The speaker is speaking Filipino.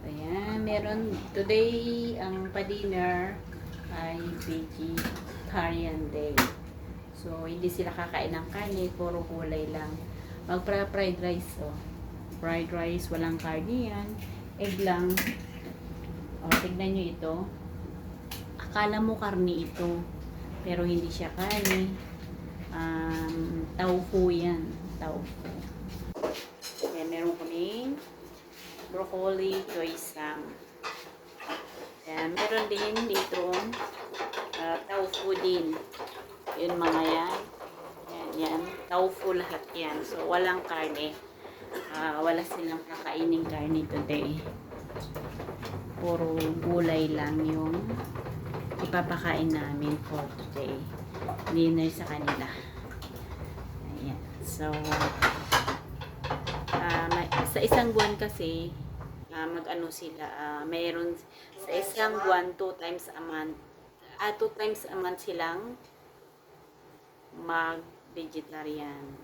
Ayan, meron today ang pa-dinner ay vegetarian day. So, hindi sila kakain ng karne, puro gulay lang. Magpa-fried rice, oh. Fried rice, walang karne yan. Egg lang. Oh, tignan nyo ito. Akala mo karne ito. Pero hindi siya karne. Um, tofu yan. Tofu. Broccoli choysam. Ayan, meron din dito uh, tofu din. Yun mga yan. Yan, yan. Tofu lahat yan. So, walang karne. Ah, wala silang kakainin karne today. Puro gulay lang yung ipapakain namin for today. Dinner sa kanila. Ayan. So, ah, may- sa isang buwan kasi, ah, mag-ano sila, ah, mayroon sa isang buwan, two times a month, ah, two times a month silang mag-vegetarian.